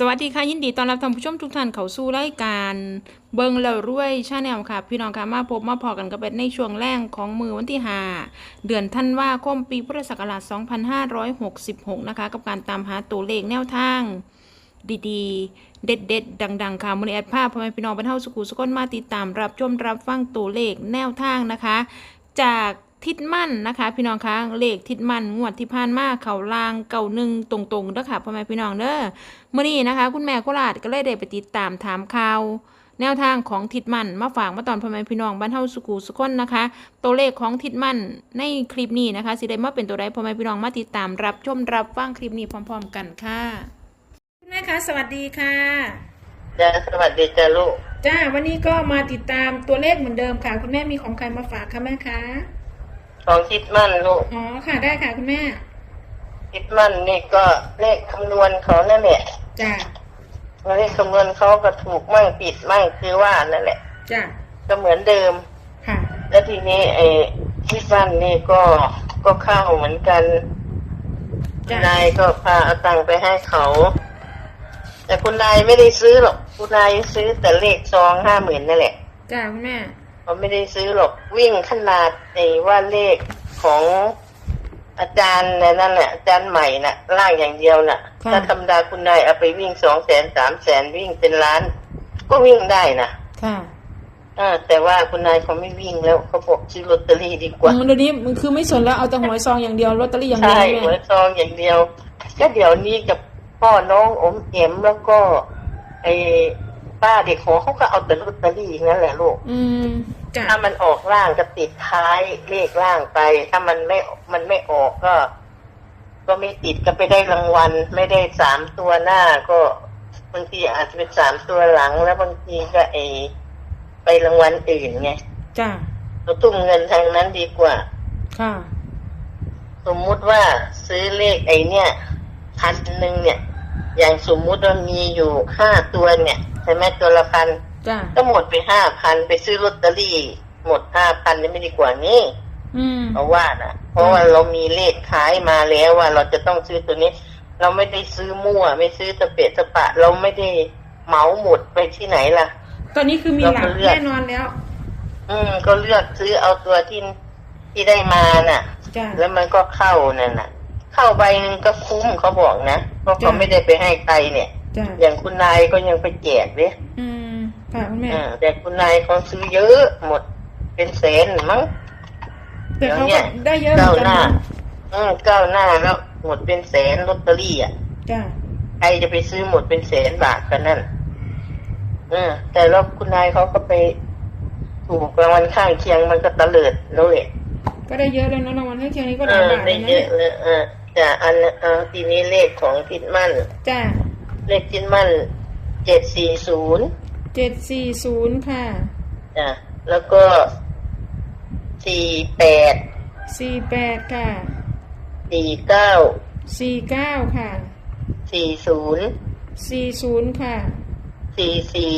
สวัสดีค่ะ ยินดีต้อนรับท่านผู้ชมทุกท่านเข้าสู่รายการเบิงแล้วรวยชาแนลค่ะ พี่น้องค่ะมาพบมาพอกันกับเป็นในช่วงแรกของมือวันที่5เดือนธันวาคมปีพุทธศักราช 2566 นะคะ กับการตามหาตัวเลขแนวทาง ดีๆ เด็ดๆ ดัง ๆ ค่ะมือนี้แอดภาพพ่อแม่พี่น้องบรรเทาสุขุสุขนมาติดตามรับชมรับฟังตัวเลขแนวทางนะคะ จาก ทิดมั่นนะคะ พี่น้องคะเลขทิดมั่นงวดที่ผ่านมาเขาลางเก่าหนึ่งตรงๆเด้อค่ะพ่อแม่พี่น้องเด้อเมื่อนี้นะคะ คุณแม่โคราชก็เลยได้ไปติดตามถามข่าว แนวทางของทิดมั่นมาฝากมาตอนพ่อแม่พี่น้องบ้านเฮาสุขุสุขคนนะคะ ตัวเลขของทิดมั่นในคลิปนี้นะคะสิได้มาเป็นตัวใดพ่อแม่พี่น้องมาติดตามรับชมรับฟังคลิปนี้พร้อม ๆ กันค่ะคุณแม่คะสวัสดีค่ะจ้าสวัสดีจ้าลูกจ้าวันนี้ก็มาติดตามตัวเลขเหมือนเดิมค่ะ คุณแม่มีของใครมาฝากคะแม่คะ ของคิดมั่นลูกอ๋อค่ะได้ค่ะคุณแม่ คิดมั่นนี่ก็เลขคำนวณเขานั่นแหละจ้าเลขคำนวณเขาก็ถูกมั่งผิดมั่งคือว่านั่นแหละจ้าก็เหมือนเดิม ค่ะ แล้วทีนี้ไอ้คิดมั่นนี่ก็ก็เข้าเหมือนกันจ้ะนายก็พาเอาตังค์ไปให้เขา แต่คุณนายไม่ได้ซื้อหรอก คุณนายซื้อแต่เลขซองห้าหมื่นนั่นแหละ จ้าคุณแม่ เขาไม่ได้ซื้อหรอกวิ่งขนาดไอ้ว่าเลขของอาจารย์น่ะนั่นแหละอาจารย์ใหม่น่ะล่างอย่างเดียวน่ะ ค่ะ ถ้าธรรมดาคุณนายเอาไปวิ่งสองแสนสามแสนวิ่งเป็นล้าน ก็วิ่งได้นะค่ะอ่าแต่ว่าคุณนายเขาไม่วิ่งแล้วเขาบอกซื้อลอตเตอรี่ดีกว่า อืมเดี๋ยวนี้มันคือไม่สนแล้วเอาแต่หวยซองอย่างเดียวลอตเตอรี่อย่างเดียวใช่แม่หัวซองอย่างเดียว ก็เดี๋ยวนี้กับพ่อน้องอมเอ็มแล้วก็ไอ้ ป้าเด็กหอเขาก็เอาแต่ลอตเตอรี่นั่นแหละลูก อืมจ้าถ้ามันออกล่างก็ติดท้ายเลขล่างไป ถ้ามันไม่ มันไม่ออกก็ ก็ไม่ติดก็ไปได้รางวัล ไม่ได้สามตัวหน้าก็บางทีอาจจะเป็นสามตัวหลังแล้วบางทีก็ไอไปรางวัลอื่นไงจ้าเราทุ่มเงินทางนั้นดีกว่า ค่ะ สมมุติว่าซื้อเลขไอเนี่ยพันหนึ่งเนี่ย อย่างสมมุติว่ามีอยู่ห้าตัวเนี่ย ใช่ไหมตัวละพันจ้าก็หมดไปห้าพันไปซื้อลอตเตอรี่ หมดห้าพันนี่ไม่ดีกว่านี้อืมเพราะว่านะเพราะว่าเรามีเลขขายมาแล้วว่าเราจะต้องซื้อตัวนี้ เราไม่ได้ซื้อมั่ว ไม่ซื้อตะเปะตะปะ เราไม่ได้เหมาหมดไปที่ไหนล่ะ ตอนนี้คือมีหลักเราก็เลือกแน่นอนแล้ว อืม ก็เลือกซื้อเอาตัวที่ที่ได้มาน่ะ จ้าแล้วมันก็เข้านั่นน่ะ เข้าใบหนึงก็คุ้มเขาบอกนะเพราะเขาจ้ะไม่ได้ไปให้ใครเนี่ย จ้าอย่างคุณนายก็ยังไปแจกเลยอืมค่ะคุณแม่ อ่าแต่คุณนายเขาซื้อเยอะหมดเป็นแสนมั้ง แต่เขาเดี๋ก็ยวเนี่ยได้เยอะเหมืก้าอนกันหน้า นะอืมก้าวหน้าแล้วหมดเป็นแสนลอตเตอรี่อะ จ้าใครจะไปซื้อหมดเป็นแสนบาทกันนั่นเออ แต่แล้วคุณนายเขาก็ไปถูกรางวัลข้างเคียงมันก็ตะเลิดแล้วแหละก็ได้เยอะแล้วเนอะรางวัลให้เคียงนี้ก็หเอลายอบาทได้แล้วนะเยอะเลยเออจะอันเออทีนี้เลขของทิดมั่น จ้า เลขทิดมั่นเจ็ดสี่ศูนย์เจ็ดสี่ศูนย์ค่ะจ้ะแล้วก็สี่แปดสี่แปดค่ะสี่เก้าสี่เก้าค่ะสี่ศูนย์สี่ศูนย์ค่ะสี่สี่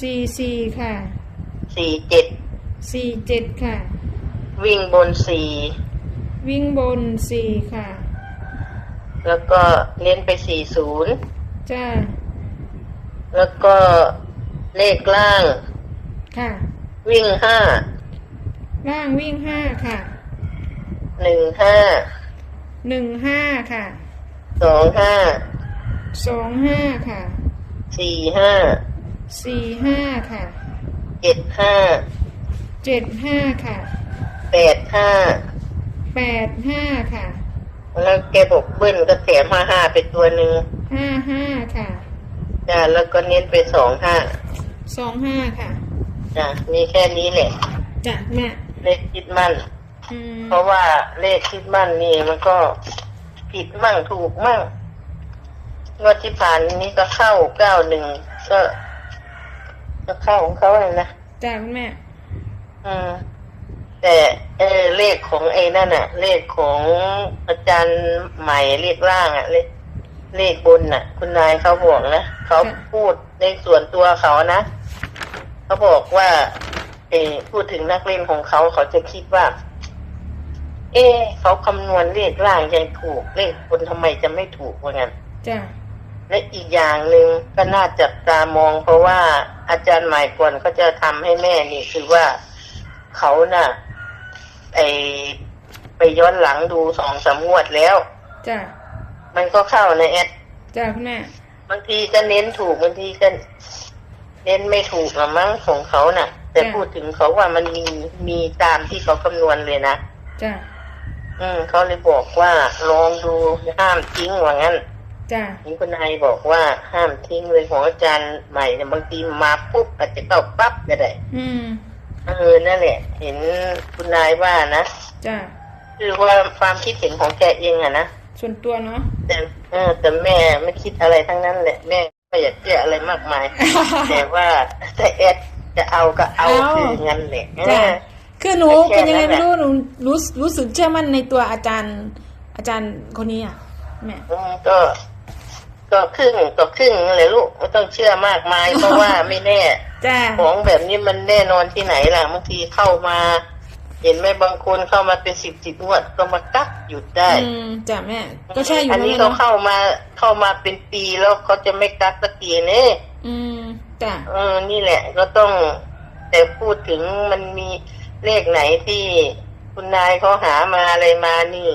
สี่สี่ค่ะสี่เจ็ดสี่เจ็ดค่ะ วิ่งบนสี่วิ่งบนสี่ค่ะ แล้วก็เน้นไปสี่ศูนย์ จ้าแล้วก็เลขล่าง ค่ะ วิ่งห้าล่างวิ่งห้าค่ะหนึ่งห้าหนึ่งห้าค่ะสองห้าสองห้าค่ะสี่ห้าสี่ห้าค่ะเจ็ดห้าเจ็ดห้าค่ะแปดห้าแปดห้าค่ะ แล้วแกบอกเบิ้ลก็แถมห้าห้าไปตัวหนึ่งห้าห้าค่ะจ้ะแล้วก็เน้นไปสองห้าสองห้าค่ะจ้ะมีแค่นี้แหละจ้ะแม่เลขคิดมั่น อืมเพราะว่าเลขคิดมั่นนี่มันก็ผิดมั่งถูกมั่งงวดที่ผ่านนี้ก็เข้าเก้าหนึ่งก็ก็เข้าของเขาเลยนะจ้ะคุณแม่ อืม แต่เออเลขของไอ้นั่นอะเลขของอาจารย์ใหม่เลขล่างอะเลขเลขบนน่ะ คุณนายเขาบอกนะเขาพูดในส่วนตัวเขานะเขาบอกว่าเออพูดถึงนักเล่นของเขาเขาจะคิดว่า เอ๊ะเขาคำนวณเลขล่างยังถูก เลขบนทำไมจะไม่ถูกว่างั้นจ้ะและอีกอย่างหนึ่งก็น่าจับตามอง เพราะว่าอาจารย์ใหม่ก่อนเขาจะทำให้แม่นี่คือว่าเขาน่ะ ไอไปย้อนหลังดูสองสามงวดแล้ว จ้ะมันก็เข้าในแอดจ้ะคุณแม่ บางทีก็เน้นถูกบางทีก็เน้นไม่ถูกละมั้งของเขาน่ะ แต่จ้ะ พูดถึงเขาว่ามันมีมีตามที่เขาคำนวณเลยนะจ้ะอืมเขาเลยบอกว่าลองดูห้ามทิ้งว่างั้นจ้ะนี่คุณนายบอกว่าห้ามทิ้งเลยของอาจารย์ใหม่เนี่ยบางทีมาปุ๊บอาจจะเข้าปั๊บก็ได้ อืม เออนั่นแหละ เห็นคุณนายว่านะจ้ะคือว่าความคิดเห็นของแกเองอะนะส่วนตัวเนาะแต่เออ แต่แม่ไม่คิดอะไรทั้งนั้นแหละแม่ไม่อยากเชื่ออะไรมากมาย แต่ว่าถ้าแอดจะเอาก็เอาเอาคืองั้นแหละเอจ้ะอคือหนูแค่เป็นยังไงนั้นแหไม่ละรู้หนูรู้รู้สึกเชื่อมั่นในตัวอาจารย์ อาจารย์คนนี้อะแม่อืมก็ก็ครึ่งก็ครึ่งเลยลูกไม่ต้องเชื่อมากมายเพราะว่าไม่แน่ จ้ะของแบบนี้มันแน่นอนที่ไหนล่ะบางทีเข้ามา เห็นไหมบางคนเข้ามาเป็นสิบสิบงวดก็มากักหยุดได้อืมจ้ะแม่ก็ใช่อยู่อันนะนี้แม่เขาเนาะเข้ามาเข้ามาเป็นปีแล้วเขาจะไม่กักสักทีนี่อืมจ้ะเออนี่แหละ ก็ต้อง แต่พูดถึงมันมีเลขไหนที่คุณนายเขาหามาอะไรมานี่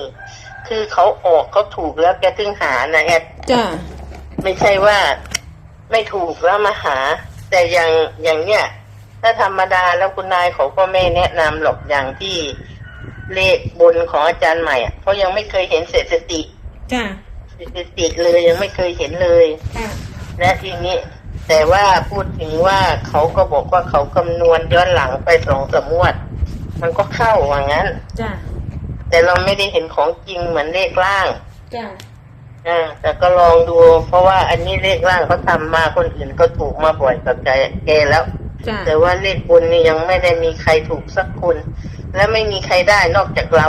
คือเขาออกเขาถูกแล้วแกถึงหานะแอดจ้ะไม่ใช่ว่าไม่ถูกแล้วมาหา แต่อย่างอย่างเนี้ยถ้าธรรมดาแล้วคุณนายเขาก็ไม่แนะนำหรอกอย่างที่เลขบนของอาจารย์ใหม่อะเพราะยังไม่เคยเห็นสถิติจ้ะสถิติเลยยังไม่เคยเห็นเลยค่ะและทีนี้ แต่ว่าพูดถึงว่าเขาก็บอกว่าเขาคำนวณย้อนหลังไปสองสามงวด มันก็เข้าว่างั้น จ้ะแต่เราไม่ได้เห็นของจริงเหมือนเลขล่าง จ้ะ อ่าแต่ก็ลองดู เพราะว่าอันนี้เลขล่างเขาทำมาคนอื่นก็ถูกมาบ่อยกับใจแกแล้ว จ้ะแต่ว่าเลขบนนี่ยังไม่ได้มีใครถูกสักคน และไม่มีใครได้นอกจากเรา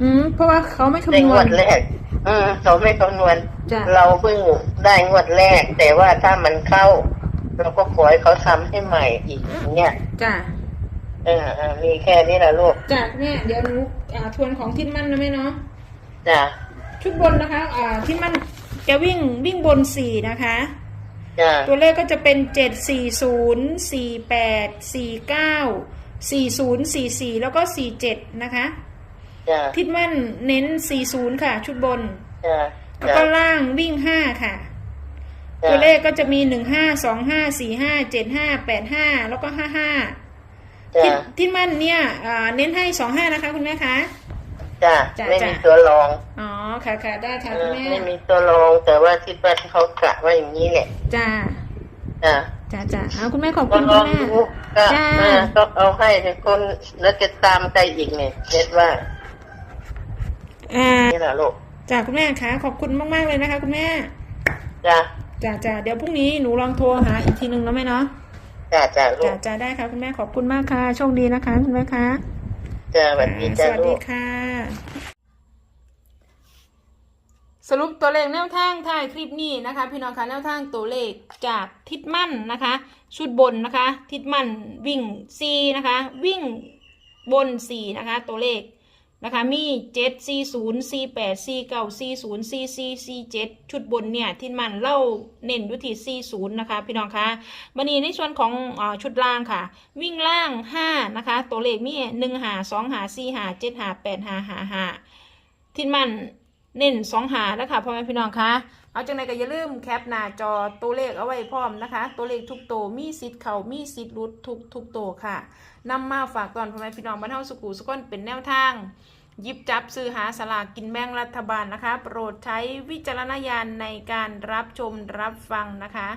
อืมเพราะว่าเขาไม่ในคำนงววณ ดแรก อืมเขาไม่คำนวณ จ้ะ เราเพิ่งได้งวดแรก แต่ว่าถ้ามันเข้า เราก็ขอให้เขาทำให้ใหม่อีกอย่างเนี่ยจ้ะ เออเออมีแค่นี้แหละลูกจ้ะแม่เดี๋ยวหนูอ่าทวนของทิศมั่นนะแม่เนาะ จ้ะ ชุดบนนะคะอ่าทิศมั่นจะวิ่งวิ่งบนสี่นะคะ จ้ะตัวเลขก็จะเป็นเจ็ดสี่ศูนย์สี่แปดสี่เก้าสี่ศูนย์สี่สี่แล้วก็สี่เจ็ดนะคะจ้ะทิศมั่นเน้นสี่ศูนย์ค่ะ ชุดบน จ้ะแล้วก็ล่างวิ่งห้าค่ะจ้ะตัวเลขก็จะมีหนึ่งห้าสองห้าสี่ห้าเจ็ดห้าแปดห้าแล้วก็ห้าห้าจ้ะทิศทิศมั่นเนี่ยอ่าเน้นให้สองห้านะคะคุณแม่คะ จ้ะจ้ะไม่จ้ะมีตัวรองอ๋อค่ะค่ะได้ค่ะเอคุณอแม่ไม่มีตัวรอง แต่ว่าคิดว่าเขากะว่าอย่างนี้แหละจ้าจ้ะจ้าจ้าเอาคุณแม่ขอบก็คุณลคุอณงแม่ ดูก็จ้าเออก็เอาให้เป็นคนแล้วจะตามใครอีกเนี่ยเน็ดว่าอ่านี่แหละลูกจ้าคุณแม่คะขอบคุณมากๆเลยนะคะ คุณแม่จ้ะจ้าจ้าเดี๋ยวพรุ่งนี้หนูลองโทรหาอีกทีหนึ่งแล้วไหมเนาะจ้ะจ้ะลูจ้าก จ้าได้ค่ะคุณแม่ขอบคุณมากค่ะโชคดีนะคะ คุณแม่คะ จ้ะสวัสดีสจ้ะวัสลูดีก ค่ะ สรุปตัวเลขแนวทางท้ายคลิปนี้นะคะ พี่น้องคะแนวทางตัวเลขจากทิศมั่นนะคะ ชุดบนนะคะ ทิศมั่นวิ่ง4นะคะ วิ่งบน 4 นะคะ ตัวเลข นะคะ มี7 4 0 4 8 4 9 4 0 4 4 4 7ชุดบนเนี่ยทิศมั่นเล่าเน้นอยู่ที่40นะคะ พี่น้องคะวันนี้ในส่วนของอชุดล่างค่ะ วิ่งล่าง5นะคะ ตัวเลขมี1หา2หา4หา7หา8หาหาหาทิศมั่นเน้นสองหาแล้วค่ะพ่อแม่พี่น้องคะ เอาจังไดก็อย่าลืมแคปหน้าจอตัวเลขเอาไว้พร้อมนะคะ ตัวเลขทุกตัวมีสิทธิ์เขามีสิทธิ์รุดทุกทุกตัวค่ะนำมาฝากตอนพ่อแม่พี่น้องบ้านเฮาสุกูสุกนเป็นแนวทางยิบจับซื้อหาสลากกินแบ่งรัฐบาลนะคะ โปรดใช้วิจารณญาณในการรับชมรับฟังนะคะ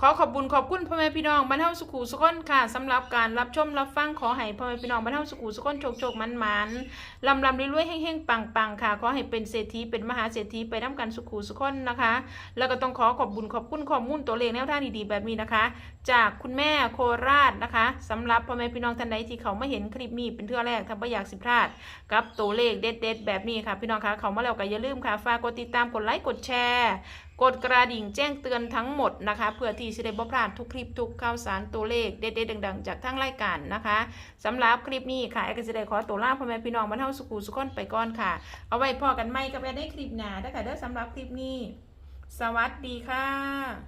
ขอขอบบุญขอบคุณพ่อแม่พี่น้องบ้านเฮาสุขุสุขนค่ะสำหรับการรับชมรับฟังขอให้พ่อแม่พี่น้องบ้านเฮาสุขุสุขนโชคโชคมันมันลำลำรวยๆแห้งๆปังปังค่ะ ขอให้เป็นเศรษฐีเป็นมหาเศรษฐีไปน้ำกันสุขุสุขนนะคะ แล้วก็ต้องขอขอบบุญขอบคุณข้อมูลตัวเลขแนวทางดีๆแบบนี้นะคะ จากคุณแม่โคราชนะคะสำหรับพ่อแม่พี่น้องท่านใดที่เขาไม่เห็นคลิปนี้เป็นเทื่อแรกถ้าไม่อยากสิพลาด กับตัวเลขเด็ดๆแบบนี้ค่ะ พี่น้องคะเขามาแล้วก็อย่าลืมค่ะฝากกดติดตามกดไลค์กดแชร์กดกระดิ่งแจ้งเตือนทั้งหมดนะคะ เพื่อที่จะได้บ่พลาดทุกคลิปทุกข่าวสารตัวเลขเด็ดๆดัง ๆ จากทั้งรายการนะคะสำหรับคลิปนี้ค่ะแอดก็จะได้ขอตัวลาพ่อแม่พี่น้องบรรเทาสุขุสุขอนไปก่อนค่ะ เอาไว้พอกันไหมกับแอดในคลิปหน้าได้อค่ะเด้อสำหรับคลิปนี้ สวัสดีค่ะ